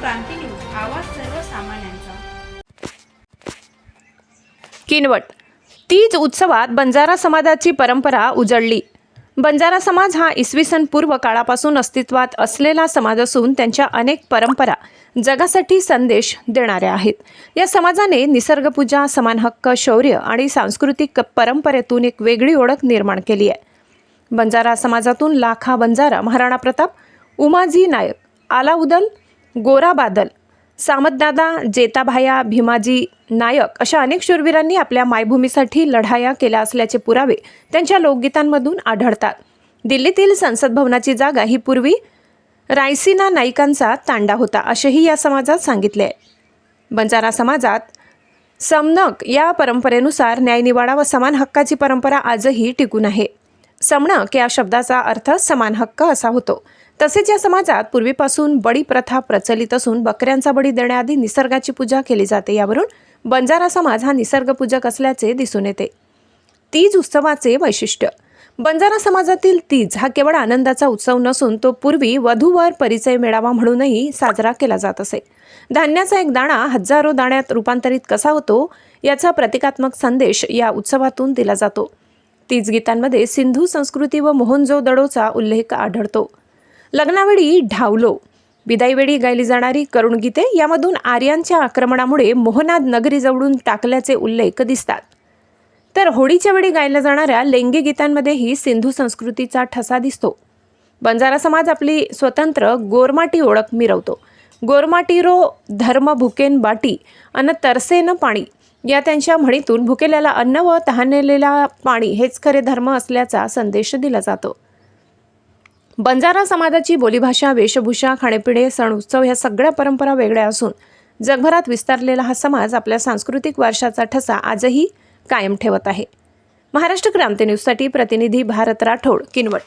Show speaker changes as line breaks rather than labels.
क्रांती news आवाज सर्वसामान्यांचा.
किनवट. तीज उत्सवात बंजारा समाजाची परंपरा उजळली. बंजारा समाज हा इसवी सन पूर्व काळापासून अस्तित्वात असलेला समाज असून त्यांच्या अनेक परंपरा जगासाठी संदेश देणाऱ्या आहेत. या समाजाने निसर्गपूजा समान हक्क शौर्य आणि सांस्कृतिक परंपरेतून एक वेगळी ओळख निर्माण केली आहे. बंजारा समाजातून लाखा बंजारा महाराणा प्रताप उमाजी नायक आलाउदल गोरा बादल सामतदादा जेताभाया भीमाजी नायक अशा अनेक शूरवीरांनी आपल्या मायभूमीसाठी लढाया केल्या असल्याचे पुरावे त्यांच्या लोकगीतांमधून आढळतात. दिल्लीतील संसद भवनाची जागा ही पूर्वी रायसिना नाईकांचा तांडा होता असेही या समाजात सांगितले आहे. बंजारा समाजात समनक या परंपरेनुसार न्यायनिवाडा व समान हक्काची परंपरा आजही टिकून आहे. समणक या शब्दाचा अर्थ समान हक्क असा होतो. तसेच या समाजात पूर्वीपासून बळी प्रथा प्रचलित असून बकऱ्यांचा बळी देण्याआधी निसर्गाची पूजा केली जाते. यावरून बंजारा समाज हा निसर्गपूजक असल्याचे दिसून येते. तीज उत्सवाचे वैशिष्ट्य. बंजारा समाजातील तीज हा केवळ आनंदाचा उत्सव नसून तो पूर्वी वधूवर परिचय मिळावा म्हणूनही साजरा केला जात असे. धान्याचा एक दाणा हजारो दाण्यात रूपांतरित कसा होतो याचा प्रतिकात्मक संदेश या उत्सवातून दिला जातो. तीज गीतांमध्ये सिंधू संस्कृती व मोहनजो दडोचा उल्लेख आढळतो. लग्नावेळी ढावलो. विदाईवेळी गायली जाणारी करुण गीते यामधून आर्यांच्या आक्रमणामुळे मोहनाद नगरी जवळून टाकल्याचे उल्लेख दिसतात. तर होळीच्या वेळी गायल्या जाणाऱ्या लेंगी गीतांमध्येही सिंधू संस्कृतीचा ठसा दिसतो. बंजारा समाज आपली स्वतंत्र गोरमाटी ओळख मिरवतो. गोरमाटीरो धर्म भुकेन बाटी अन तरसेन पाणी. या त्यांच्या म्हणीतून भुकेल्याला अन्न व तहानलेला पाणी हेच खरे धर्म असल्याचा संदेश दिला जातो. बंजारा समाजाची बोलीभाषा वेशभूषा खाणेपिणे सण उत्सव ह्या सगळ्या परंपरा वेगळ्या असून जगभरात विस्तारलेला हा समाज आपल्या सांस्कृतिक वारशाचा ठसा आजही कायम ठेवत आहे. महाराष्ट्र क्रांती न्यूजसाठी प्रतिनिधी भारत राठोड किनवट.